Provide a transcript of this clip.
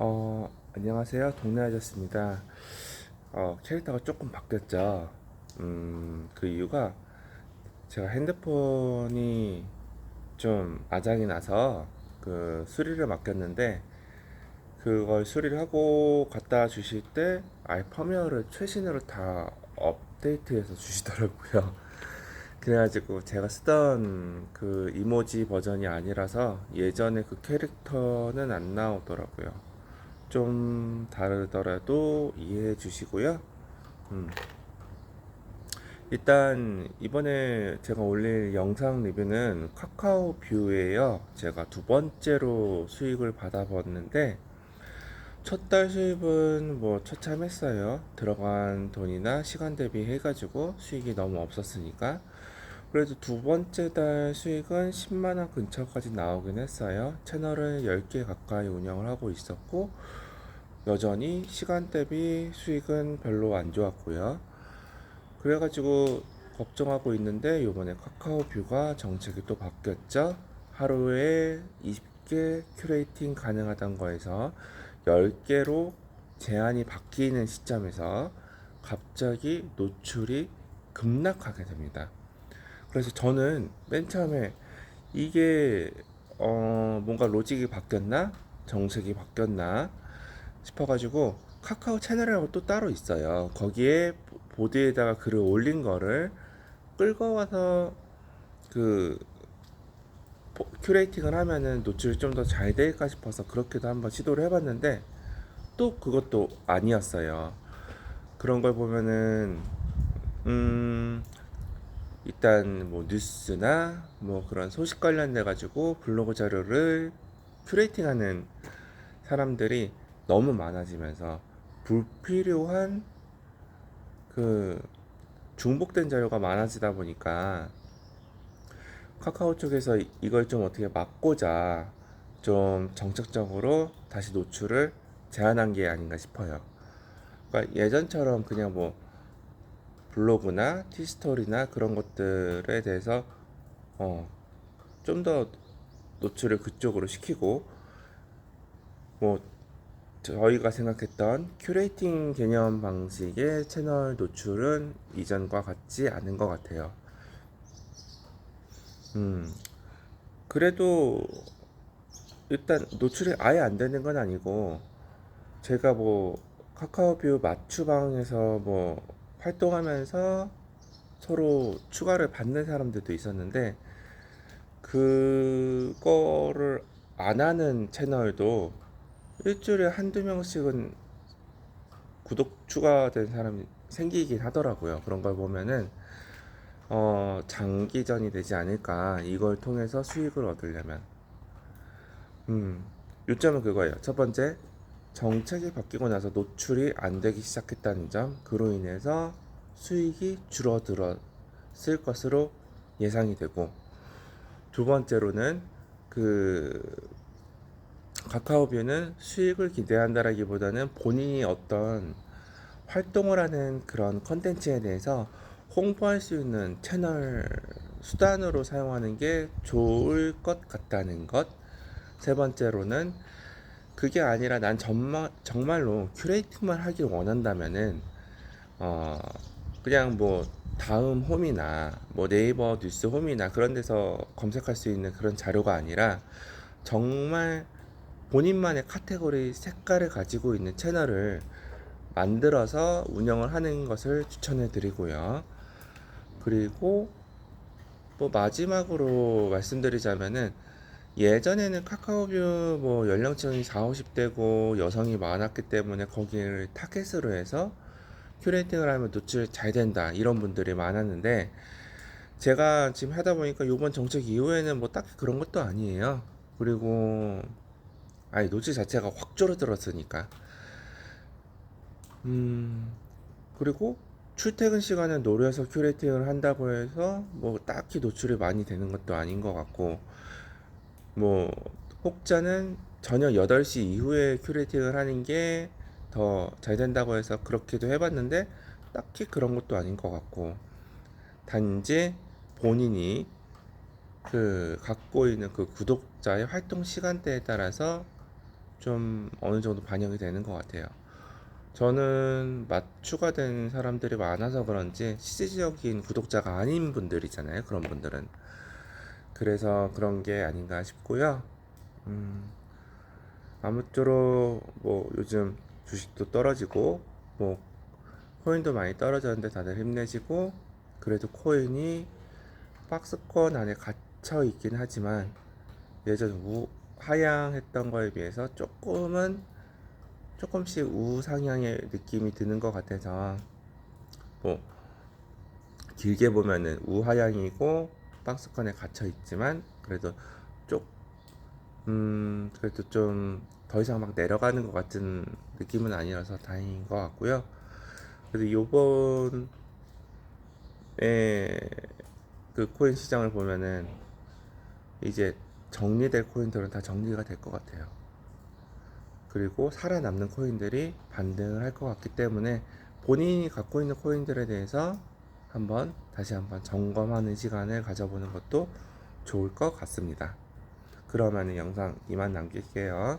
어, 안녕하세요. 동네 아저씨입니다. 어, 캐릭터가 조금 바뀌었죠. 음, 그 이유가 제가 핸드폰이 좀 아작이 나서 그 수리를 맡겼는데 그걸 수리를 하고 갖다 주실 때 아예 펌웨어를 최신으로 다 업데이트해서 주시더라고요. 그래가지고 제가 쓰던 그 이모지 버전이 아니라서 예전에 그 캐릭터는 안 나오더라고요. 좀 다르더라도 이해해 주시고요. 음, 일단 이번에 제가 올릴 영상 리뷰는 카카오 뷰예요. 제가 두 번째로 수익을 받아봤는데 첫 달 수입은 뭐 처참했어요. 들어간 돈이나 시간 대비 해가지고 수익이 너무 없었으니까. 그래도 두 번째 달 수익은 10만 원 근처까지 나오긴 했어요. 채널을 10개 가까이 운영을 하고 있었고, 여전히 시간 대비 수익은 별로 안 좋았고요. 그래가지고 걱정하고 있는데 요번에 카카오 뷰가 정책이 또 바뀌었죠. 하루에 20개 큐레이팅 가능하다는 거에서 10개로 제한이 바뀌는 시점에서 갑자기 노출이 급락하게 됩니다. 그래서 저는 맨 처음에 이게 어 뭔가 로직이 바뀌었나 정책이 바뀌었나 싶어가지고 카카오 채널이라고 또 따로 있어요. 거기에 보드에다가 글을 올린 거를 끌고 와서 그 보- 큐레이팅을 하면은 노출이 좀 더 잘 될까 싶어서 그렇게도 한번 시도를 해봤는데 또 그것도 아니었어요. 그런 걸 보면은 음 일단 뭐 뉴스나 뭐 그런 소식 관련돼 가지고 블로그 자료를 큐레이팅하는 사람들이 너무 많아지면서 불필요한 그 중복된 자료가 많아지다 보니까 카카오 쪽에서 이- 이걸 좀 어떻게 막고자 좀 정책적으로 다시 노출을 제한한 게 아닌가 싶어요. 그러니까 예전처럼 그냥 뭐 블로그나 티스토리나 그런 것들에 대해서 어, 좀 더 노출을 그쪽으로 시키고 뭐 저희가 생각했던 큐레이팅 개념 방식의 채널 노출은 이전과 같지 않은 것 같아요. 음, 그래도 일단 노출이 아예 안 되는 건 아니고 제가 뭐 카카오뷰 맞추방에서 뭐 활동하면서 서로 추가를 받는 사람들도 있었는데 그거를 안 하는 채널도 일주일에 한두 명씩은 구독 추가된 사람이 생기긴 하더라고요. 그런 걸 보면은 어 장기전이 되지 않을까 이걸 통해서 수익을 얻으려면 음 요점은 그거예요. 첫 번째 정책이 바뀌고 나서 노출이 안 되기 시작했다는 점, 그로 인해서 수익이 줄어들었을 것으로 예상이 되고, 두 번째로는 그 카카오뷰는 수익을 기대한다라기보다는 본인이 어떤 활동을 하는 그런 컨텐츠에 대해서 홍보할 수 있는 채널 수단으로 사용하는 게 좋을 것 같다는 것. 세 번째로는 그게 아니라 난 정말 정말로 큐레이팅만 하길 원한다면은 어 그냥 뭐 다음 홈이나 뭐 네이버 뉴스 홈이나 그런 데서 검색할 수 있는 그런 자료가 아니라 정말 본인만의 카테고리 색깔을 가지고 있는 채널을 만들어서 운영을 하는 것을 추천해 드리고요. 그리고 뭐 마지막으로 말씀드리자면은 예전에는 카카오뷰 뭐 연령층이 4, 50대고 여성이 많았기 때문에 거기를 타겟으로 해서 큐레이팅을 하면 노출 잘 된다 이런 분들이 많았는데 제가 지금 하다 보니까 이번 정책 이후에는 뭐 딱히 그런 것도 아니에요. 그리고 아니 노출 자체가 확 줄어들었으니까 음 그리고 출퇴근 시간을 노려서 큐레이팅을 한다고 해서 뭐 딱히 노출이 많이 되는 것도 아닌 것 같고 뭐 혹자는 저녁 8시 이후에 큐레이팅을 하는 게 더 잘 된다고 해서 그렇게도 해봤는데 딱히 그런 것도 아닌 것 같고 단지 본인이 그 갖고 있는 그 구독자의 활동 시간대에 따라서 좀 어느 정도 반영이 되는 것 같아요. 저는 맞추가 된 사람들이 많아서 그런지 실질적인 구독자가 아닌 분들이잖아요. 그런 분들은. 그래서 그런 게 아닌가 싶고요. 음, 아무쪼록 뭐 요즘 주식도 떨어지고 뭐 코인도 많이 떨어졌는데 다들 힘내시고 그래도 코인이 박스권 안에 갇혀 있긴 하지만 예전 우 하향했던 거에 비해서 조금은 조금씩 우상향의 느낌이 드는 것 같아서 뭐 길게 보면은 우하향이고 박스권에 갇혀 있지만 그래도 쪽 음, 그래도 좀 더 이상 막 내려가는 것 같은 느낌은 아니라서 다행인 것 같고요. 그래도 요번에 그 코인 시장을 보면은 이제 정리될 코인들은 다 정리가 될 것 같아요. 그리고 살아남는 코인들이 반등을 할 것 같기 때문에 본인이 갖고 있는 코인들에 대해서 한번 다시 한번 점검하는 시간을 가져보는 것도 좋을 것 같습니다. 그러면 영상 이만 남길게요.